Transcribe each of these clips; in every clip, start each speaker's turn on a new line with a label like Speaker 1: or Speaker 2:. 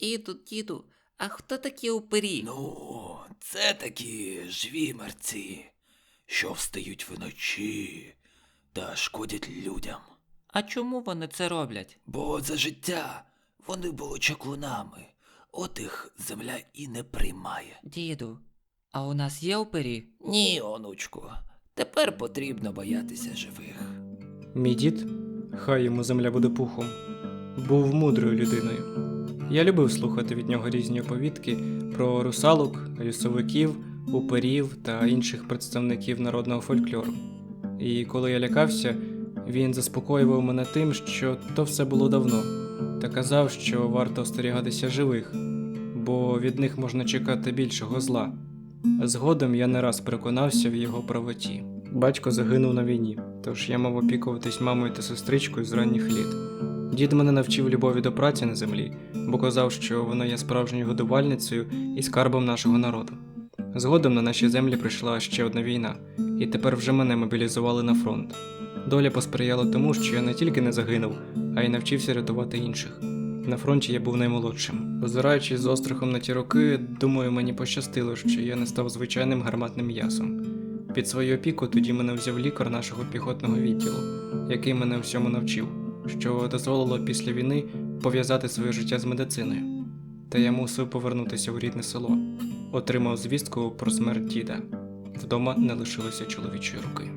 Speaker 1: Діду, діду, а хто такі упирі?
Speaker 2: Ну, це такі живі мерці, що встають вночі та шкодять людям.
Speaker 1: А чому вони це роблять?
Speaker 2: Бо за життя вони були чаклунами, от їх земля і не приймає.
Speaker 1: Діду, а у нас є упирі?
Speaker 2: Ні, онучку, тепер потрібно боятися живих.
Speaker 3: Мій дід, хай йому земля буде пухом, був мудрою людиною. Я любив слухати від нього різні оповідки про русалок, лісовиків, уперів та інших представників народного фольклору. І коли я лякався, він заспокоював мене тим, що то все було давно, та казав, що варто остерігатися живих, бо від них можна чекати більшого зла. Згодом я не раз переконався в його правоті. Батько загинув на війні, тож я мав опікуватись мамою та сестричкою з ранніх літ. Дід мене навчив любові до праці на землі, бо казав, що вона є справжньою годувальницею і скарбом нашого народу. Згодом на наші землі прийшла ще одна війна, і тепер вже мене мобілізували на фронт. Доля посприяла тому, що я не тільки не загинув, а й навчився рятувати інших. На фронті я був наймолодшим. Озираючись з острахом на ті роки, думаю, мені пощастило, що я не став звичайним гарматним м'ясом. Під свою опіку тоді мене взяв лікар нашого піхотного відділу, який мене всьому навчив, що дозволило після війни пов'язати своє життя з медициною. Та я мусив повернутися в рідне село. Отримав звістку про смерть діда. Вдома не лишилося чоловічої руки.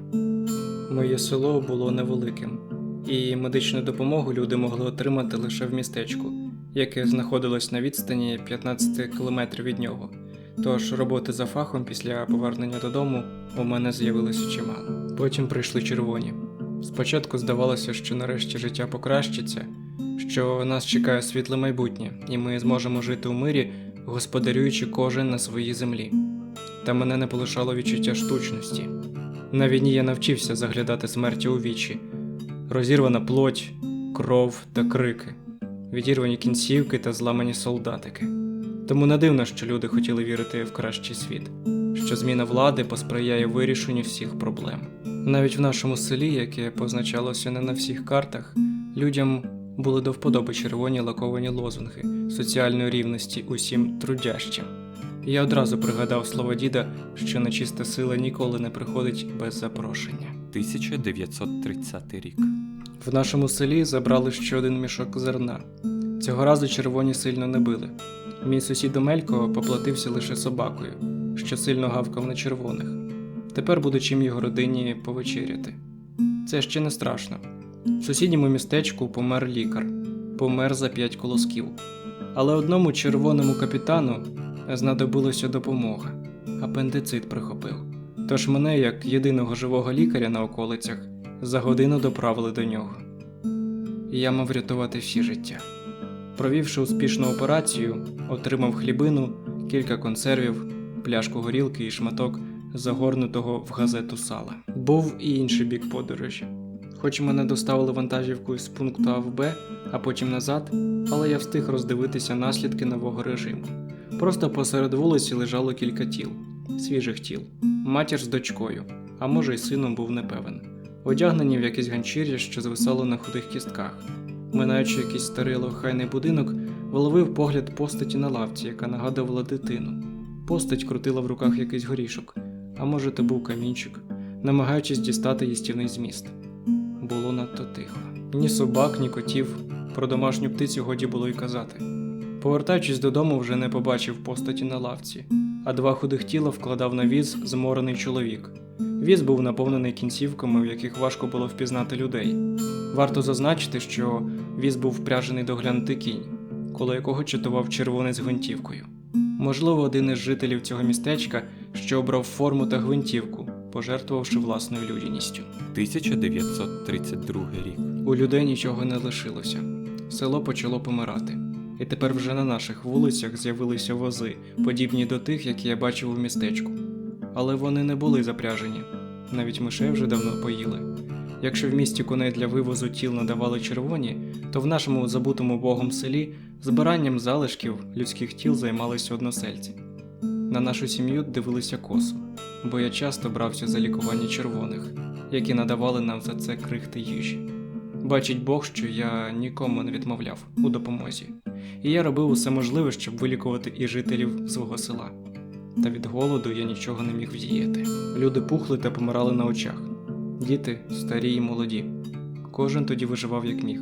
Speaker 3: Моє село було невеликим, і медичну допомогу люди могли отримати лише в містечку, яке знаходилось на відстані 15 кілометрів від нього. Тож роботи за фахом після повернення додому у мене з'явилося чимало. Потім прийшли червоні. Спочатку здавалося, що нарешті життя покращиться, що нас чекає світле майбутнє, і ми зможемо жити у мирі, господарюючи кожен на своїй землі. Та мене не полишало відчуття штучності. На війні я навчився заглядати смерті у вічі, розірвана плоть, кров та крики, відірвані кінцівки та зламані солдатики. Тому не дивно, що люди хотіли вірити в кращий світ, що зміна влади посприяє вирішенню всіх проблем. Навіть в нашому селі, яке позначалося не на всіх картах, людям були до вподоби червоні лаковані лозунги соціальної рівності усім трудящим. Я одразу пригадав слова діда, що нечиста сила ніколи не приходить без запрошення.
Speaker 4: 1930 рік.
Speaker 3: В нашому селі забрали ще один мішок зерна. Цього разу червоні сильно не били. Мій сусід Омелько поплатився лише собакою, що сильно гавкав на червоних. Тепер буде чим його родині повечеряти. Це ще не страшно. В сусідньому містечку помер лікар, помер за п'ять колосків. Але одному червоному капітану знадобилася допомога. Апендицит прихопив. Тож мене, як єдиного живого лікаря на околицях, за годину доправили до нього. Я мав рятувати всі життя. Провівши успішну операцію, отримав хлібину, кілька консервів, пляшку горілки і шматок загорнутого в газету сала. Був і інший бік подорожі. Хоч мене доставили вантажівкою з пункту А в Б, а потім назад, але я встиг роздивитися наслідки нового режиму. Просто посеред вулиці лежало кілька тіл, свіжих тіл, матір з дочкою, а може й сином був непевен, одягнені в якесь ганчір'я, що звисало на худих кістках. Минаючи якийсь старий лохайний будинок, виловив погляд постаті на лавці, яка нагадувала дитину. Постать крутила в руках якийсь горішок, а може, то був камінчик, намагаючись дістати їстівний зміст. Було надто тихо. Ні собак, ні котів. Про домашню птицю годі було й казати. Повертаючись додому, вже не побачив постаті на лавці, а два худих тіла вкладав на віз зморений чоловік. Віз був наповнений кінцівками, в яких важко було впізнати людей. Варто зазначити, що віз був впряжений доглянути кінь, коло якого чатував червоний з гвинтівкою. Можливо, один із жителів цього містечка, що обрав форму та гвинтівку, пожертвувавши власною людяністю.
Speaker 4: 1932 рік.
Speaker 3: У людей нічого не лишилося. Село почало помирати. І тепер вже на наших вулицях з'явилися вози, подібні до тих, які я бачив у містечку. Але вони не були запряжені, навіть мишей вже давно поїли. Якщо в місті коней для вивозу тіл надавали червоні, то в нашому забутому богом селі збиранням залишків людських тіл займалися односельці. На нашу сім'ю дивилися косо, бо я часто брався за лікування червоних, які надавали нам за це крихти їжі. Бачить Бог, що я нікому не відмовляв у допомозі, і я робив усе можливе, щоб вилікувати і жителів свого села. Та від голоду я нічого не міг вдіяти. Люди пухли та помирали на очах. Діти старі і молоді. Кожен тоді виживав як міг.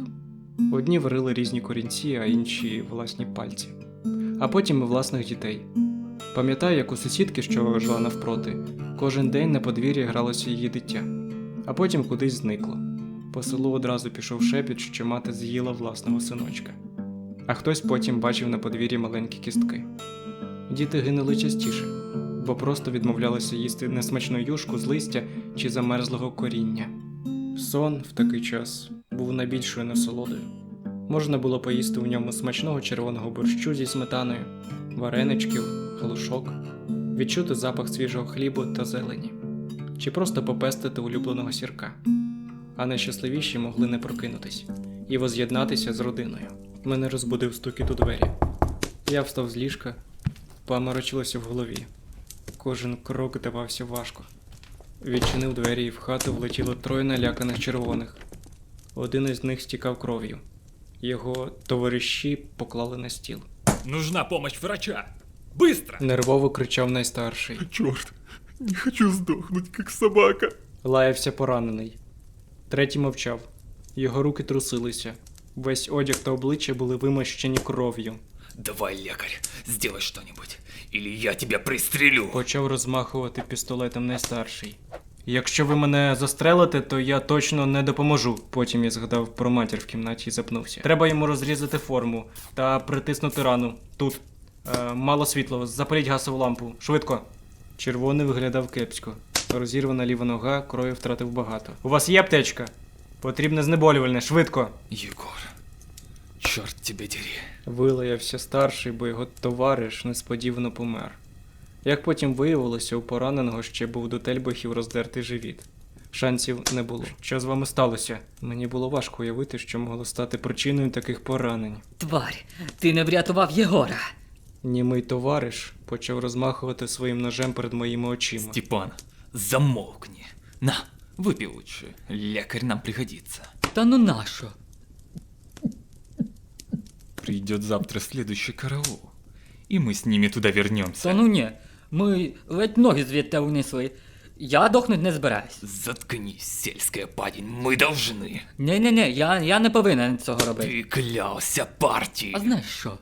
Speaker 3: Одні варили різні корінці, а інші власні пальці. А потім і власних дітей. Пам'ятаю, як у сусідки, що жила навпроти, кожен день на подвір'ї гралося її дитя, а потім кудись зникло. По селу одразу пішов шепіт, що мати з'їла власного синочка. А хтось потім бачив на подвір'ї маленькі кістки. Діти гинули частіше, бо просто відмовлялися їсти несмачну юшку з листя чи замерзлого коріння. Сон в такий час був найбільшою насолодою. Можна було поїсти в ньому смачного червоного борщу зі сметаною, вареничків, галушок, відчути запах свіжого хлібу та зелені, чи просто попестити улюбленого сірка. А найщасливіші могли не прокинутись і воз'єднатися з родиною. Мене розбудив стукіт у двері. Я встав з ліжка, паморочилося в голові. Кожен крок давався важко. Відчинив двері і в хату влетіло троє наляканих червоних. Один із них стікав кров'ю. Його товариші поклали на стіл.
Speaker 5: Нужна помощь врача! Быстро!
Speaker 3: Нервово кричав найстарший.
Speaker 5: Черт, не хочу сдохнуть, как собака.
Speaker 3: Лаявся поранений. Третій мовчав. Його руки трусилися. Весь одяг та обличчя були вимощені кров'ю.
Speaker 2: Давай, лекарь, сделай что-нибудь, или я тебя пристрелю.
Speaker 3: Почав розмахувати пістолетом найстарший. Якщо ви мене застрелите, то я точно не допоможу. Потім я згадав про матір в кімнаті і запнувся. Треба йому розрізати форму та притиснути рану. Тут. Е, мало світло, запаліть газову лампу. Швидко. Червоний виглядав кепсько. Розірвана ліва нога, крові втратив багато. У вас є аптечка? Потрібне знеболювальне, швидко.
Speaker 2: Егор, черт тебя дери.
Speaker 3: Вилаявся старший, бо його товариш несподівано помер. Як потім виявилося, у пораненого ще був до тельбухів роздертий живіт. Шансів не було. Що з вами сталося? Мені було важко уявити, що могло стати причиною таких поранень.
Speaker 6: Тварь, ти не врятував Єгора.
Speaker 3: Німий товариш почав розмахувати своїм ножем перед моїми очима.
Speaker 2: Степан, замолкни. На, выпей лучше, лекарь нам пригодится.
Speaker 6: Та ну нащо?
Speaker 5: Придет завтра следующий караул. И мы с ними туда вернемся.
Speaker 6: Та ну ні. Ми ледь ноги звідти унесли. Я дохнуть не збираюсь.
Speaker 2: Заткнись, сельская падень, мы должны.
Speaker 6: Ні-ні-ні, я, я не повинен цього робити.
Speaker 2: Ты клялся партии.
Speaker 6: А знаєш що?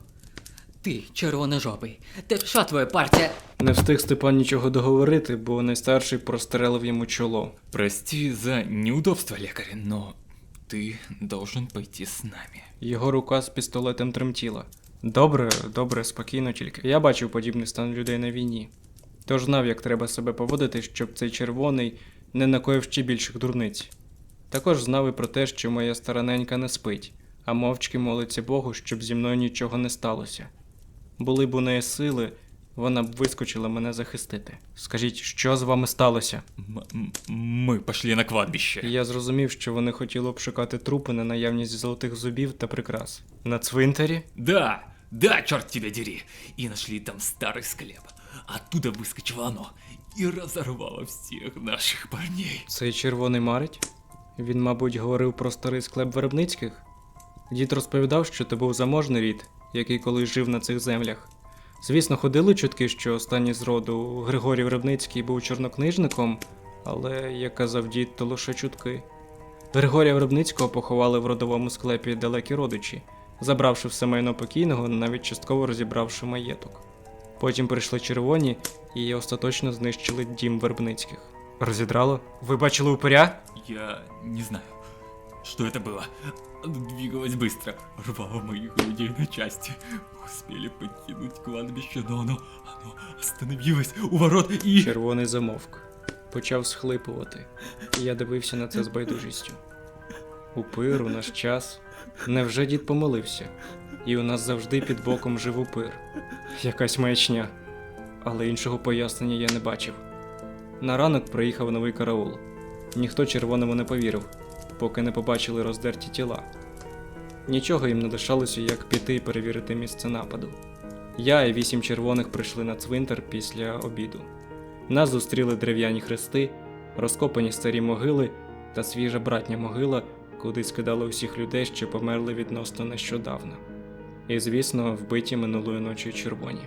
Speaker 6: Ти, червоножопий, те що твоя партія?
Speaker 3: Не встиг Степан нічого договорити, бо найстарший прострелив йому чоло.
Speaker 5: Прости за неудобство, лекарь, но ты должен пойти с нами.
Speaker 3: Його рука з пістолетом тремтіла. Добре, добре, спокійно тільки. Я бачив подібний стан людей на війні. Тож знав, як треба себе поводити, щоб цей червоний не накоїв ще більших дурниць. Також знав і про те, що моя стараненька не спить, а мовчки молиться Богу, щоб зі мною нічого не сталося. Були б у неї сили, вона б вискочила мене захистити. Скажіть, що з вами сталося?
Speaker 5: М- м- мы пошли на кладбище.
Speaker 3: Я зрозумів, що вони хотіли обшукати трупи на наявність золотих зубів та прикрас. На цвинтарі?
Speaker 2: Да, да, черт тебя дери. И нашли там старый склеп. Оттуда выскочило оно и разорвало всех наших парней.
Speaker 3: Цей червоний марить? Він, мабуть, говорив про старий склеп виробницьких. Дід розповідав, що це був заможний рід, який колись жив на цих землях. Звісно, ходили чутки, що останній з роду Григорій Виробницький був чорнокнижником, але, як казав дід, то лише чутки. Григорія Виробницького поховали в родовому склепі далекі родичі, забравши все майно покійного, навіть частково розібравши маєток. Потім прийшли червоні і остаточно знищили дім Вербницьких. Розідрало? Ви бачили упиря?
Speaker 5: Я не знаю, что это было. Оно двигалось быстро, рвало моих людей на части. Мы успели покинуть кладбище, но оно, оно остановилось у ворот и...
Speaker 3: Червоний замовк. Почав схлипувати. І я дивився на це з байдужістю. Упир у наш час. Невже дід помилився? І у нас завжди під боком жив упир. Якась маячня. Але іншого пояснення я не бачив. На ранок приїхав новий караул. Ніхто червоному не повірив, поки не побачили роздерті тіла. Нічого їм не лишалося, як піти і перевірити місце нападу. Я і вісім червоних прийшли на цвинтар після обіду. Нас зустріли дерев'яні хрести, розкопані старі могили та свіжа братня могила, куди скидали усіх людей, що померли відносно нещодавно. і, звісно, вбиті минулої ночі червоні.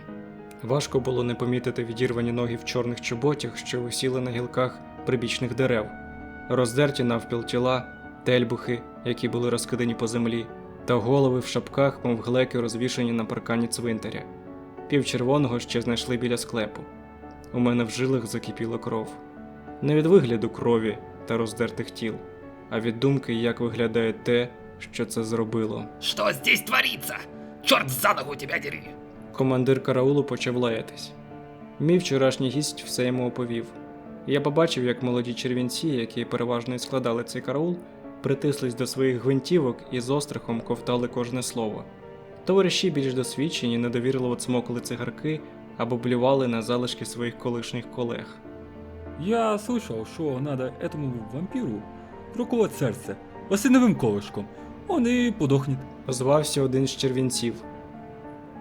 Speaker 3: Важко було не помітити відірвані ноги в чорних чоботях, що висіли на гілках прибічних дерев, роздерті навпіл тіла, тельбухи, які були розкидані по землі, та голови в шапках, мов глеки, розвішані на паркані цвинтаря. Півчервоного ще знайшли біля склепу. У мене в жилах закипіла кров. Не від вигляду крові та роздертих тіл, а від думки, як виглядає те, що це зробило.
Speaker 2: Что здесь творится? Черт за ногу тебя дери!
Speaker 3: Командир караулу почав лаятись. Мій вчорашній гість все йому оповів. Я побачив, як молоді червінці, які переважно і складали цей караул, притислись до своїх гвинтівок і з острахом ковтали кожне слово. Товариші більш досвідчені недовірливо цмокали цигарки або блювали на залишки своїх колишніх колег.
Speaker 5: Я слышал, что надо этому вампиру проколоть сердце осиновым колышком. Он и подохнет.
Speaker 3: Озвався один з червінців.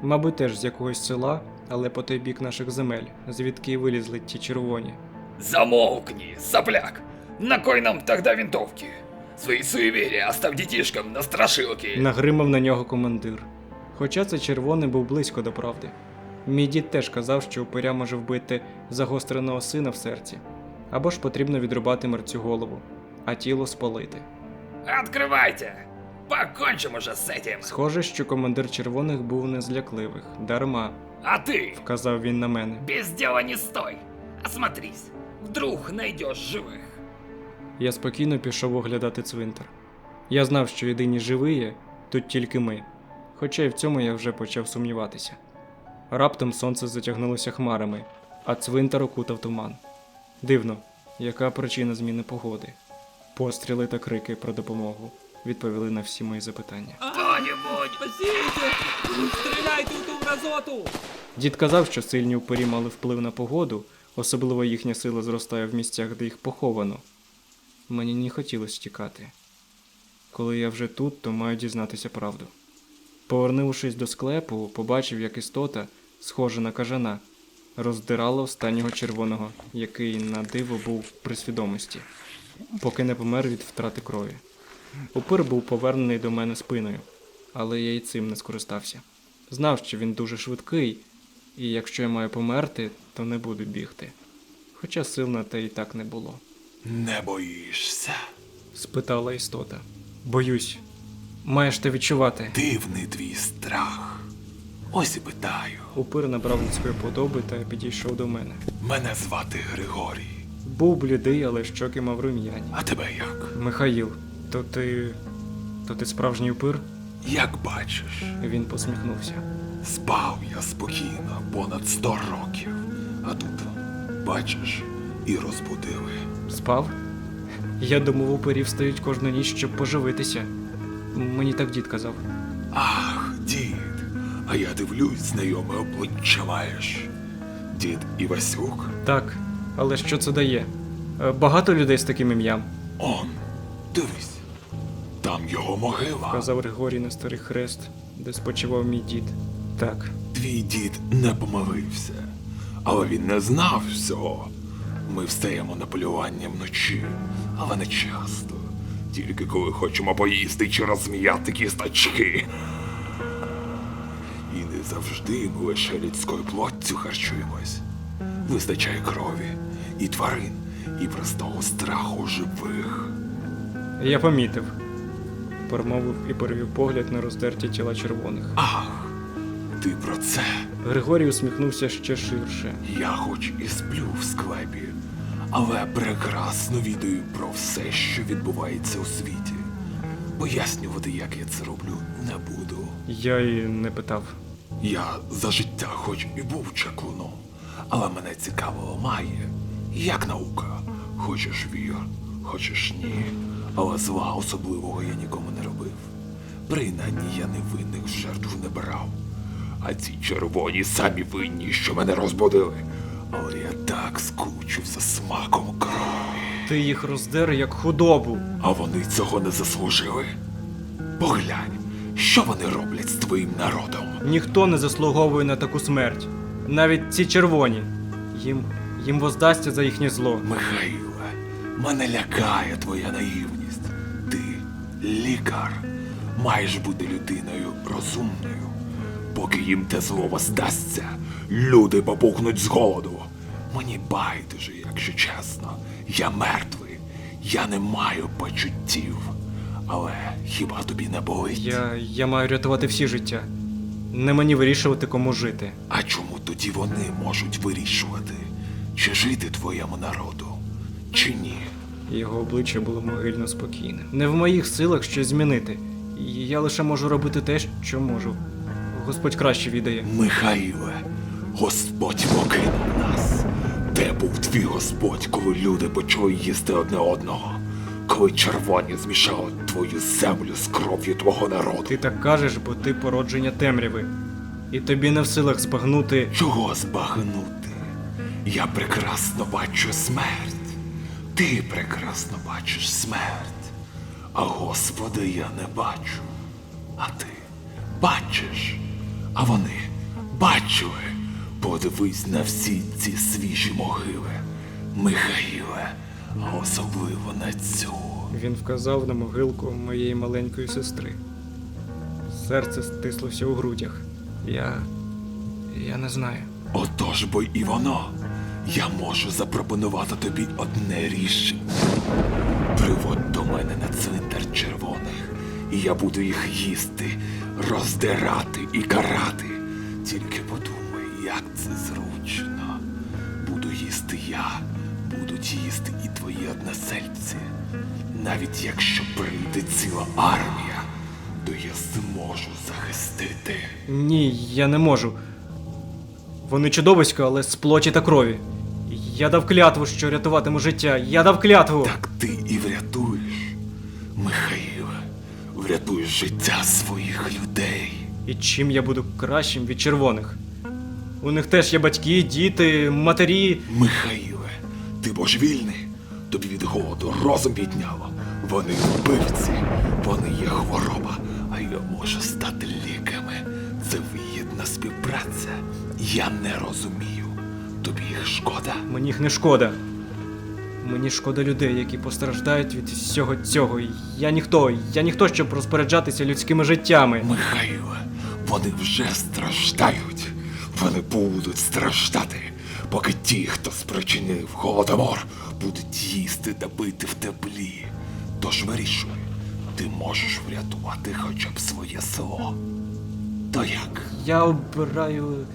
Speaker 3: Мабуть, теж з якогось села, але по той бік наших земель, звідки й вилізли ті червоні.
Speaker 2: Замолкни, сопляк! На кой нам тогда винтовки? Свои суеверия оставь детишкам на страшилке.
Speaker 3: Нагримав на нього командир. Хоча це червоний був близько до правди. Мій дід теж казав, що упиря може вбити загостреного сина в серці, або ж потрібно відрубати мерцю голову, а тіло спалити.
Speaker 2: Открывайте! Покончим уже с этим!
Speaker 3: Схоже, що командир червоних був не з лякливих, дарма,
Speaker 2: А ты
Speaker 3: казав він на мене.
Speaker 2: без дела не стой! Осмотрись! Вдруг найдешь живых!
Speaker 3: Я спокійно пішов оглядати цвинтар. Я знав, що єдині живі тут тільки ми, хоча й в цьому я вже почав сумніватися. Раптом сонце затягнулося хмарами, а цвинтар окутав туман. Дивно, яка причина зміни погоди? Постріли та крики про допомогу відповіли на всі мої запитання.
Speaker 2: Кто-нибудь!
Speaker 5: В ту мразоту!
Speaker 3: Дід казав, що сильні упорі мали вплив на погоду, особливо їхня сила зростає в місцях, де їх поховано. Мені не хотілося тікати. Коли я вже тут, то маю дізнатися правду. Повернувшись до склепу, побачив, як істота, схожа на кажана, роздирала останнього червоного, який на диво був при свідомості, поки не помер від втрати крові. Упир був повернений до мене спиною, але я й цим не скористався. Знав, що він дуже швидкий, і якщо я маю померти, то не буду бігти. Хоча сил на те і так не було.
Speaker 7: Не боїшся.
Speaker 3: Спитала істота. Боюсь. Маєш ти відчувати.
Speaker 7: Дивний твій страх. Ось і питаю.
Speaker 3: Упир набрав людської подоби та підійшов до мене.
Speaker 7: Мене звати Григорій.
Speaker 3: Був блідий, але щоки мав рум'яні.
Speaker 7: А тебе як?
Speaker 3: Михаїл, то ти. то ти справжній упир?
Speaker 7: Як бачиш,
Speaker 3: Він посміхнувся.
Speaker 7: спав я спокійно понад сто років. А тут, бачиш, і розбудили.
Speaker 3: Спав? Я думав, упирі встають кожну ніч, щоб поживитися. Мені так дід казав.
Speaker 7: Ах, дід. А я дивлюсь, знайоме обличчя маєш. Дід Івасюк?
Speaker 3: Так, але що це дає? Е, Багато людей з таким ім'ям,
Speaker 7: Он, дивись. Там його могила.
Speaker 3: казав Григорій на старий хрест, де спочивав мій дід. Так,
Speaker 7: Твій дід не помилився, але він не знав всього. Ми встаємо на полювання вночі, але не часто. Тільки коли хочемо поїсти чи розм'яти кісточки. І не завжди ми лише людською плоттю харчуємось. Вистачає крові, і тварин, і простого страху живих.
Speaker 3: я помітив. Промовив і перевів погляд на роздерті тіла червоних.
Speaker 7: Ах, ти про це.
Speaker 3: Григорій усміхнувся ще ширше.
Speaker 7: Я хоч і сплю в склепі, але прекрасно відаю про все, що відбувається у світі. Пояснювати, як я це роблю, не буду.
Speaker 3: Я й не питав.
Speaker 7: Я за життя хоч і був чаклуном, але мене цікавило має. Як наука. Хочеш вір, хочеш ні. Але зла особливого я нікому не робив. Принаймні я невинних в жертву не брав. А ці червоні самі винні, що мене розбудили. Але я так скучив за смаком крові.
Speaker 3: Ти їх роздер як худобу.
Speaker 7: А вони цього не заслужили. Поглянь, що вони роблять з твоїм народом.
Speaker 3: Ніхто не заслуговує на таку смерть. Навіть ці червоні. Їм. їм воздасться за їхнє зло.
Speaker 7: Михаїле, мене лякає твоя наївність. Ти лікар. Маєш бути людиною розумною. Поки їм те слово здасться, люди попухнуть з голоду. Мені байдуже, якщо чесно. Я мертвий, я не маю почуттів. Але хіба тобі не болить?
Speaker 3: Я, я маю рятувати всі життя. Не мені вирішувати, кому жити.
Speaker 7: А чому тоді вони можуть вирішувати, чи жити твоєму народу, чи ні?
Speaker 3: Його обличчя було могильно спокійним. Не в моїх силах щось змінити. Я лише можу робити те, що можу. Господь краще відає.
Speaker 7: Михаїле, Господь покинув нас. Де був твій Господь, коли люди почали їсти одне одного? Коли червоні змішали твою землю з кров'ю твого народу?
Speaker 3: Ти так кажеш, бо ти породження темряви. І тобі не в силах збагнути.
Speaker 7: Чого збагнути? Я прекрасно бачу смерть. Ти прекрасно бачиш смерть. А Господа я не бачу. А ти бачиш. А вони бачили. Подивись на всі ці свіжі могили. Михаїле, а особливо на цю.
Speaker 3: Він вказав на могилку моєї маленької сестри. Серце стислося у грудях. Я. Я не знаю.
Speaker 7: Отож бо і воно. Я можу запропонувати тобі одне рішення. Приводь до мене на цвинтар червоних, і я буду їх їсти, роздирати і карати. Тільки подумай, як це зручно. Буду їсти я, будуть їсти і твої односельці. Навіть якщо прийде ціла армія, то я зможу захистити.
Speaker 3: Ні, я не можу. Вони чудовисько, але з плоті та крові. Я дав клятву, що рятуватиму життя. Я дав клятву.
Speaker 7: Так ти і врятуєш, Михаїле, врятуєш життя своїх людей.
Speaker 3: І чим я буду кращим від червоних? У них теж є батьки, діти, матері.
Speaker 7: Михаїле, ти божевільний, тобі від голоду розум підняло. Вони вбивці, вони є хвороба, а я можу стати ліками. Це вигідна співпраця. Я не розумію. Тобі їх шкода.
Speaker 3: Мені їх не шкода. Мені шкода людей, які постраждають від всього цього. Я ніхто, я ніхто, щоб розпоряджатися людськими життями.
Speaker 7: Михайле, вони вже страждають. Вони будуть страждати, поки ті, хто спричинив голодомор, будуть їсти та пити в теплі. Тож вирішуй, ти можеш врятувати хоча б своє село. То як?
Speaker 3: Я обираю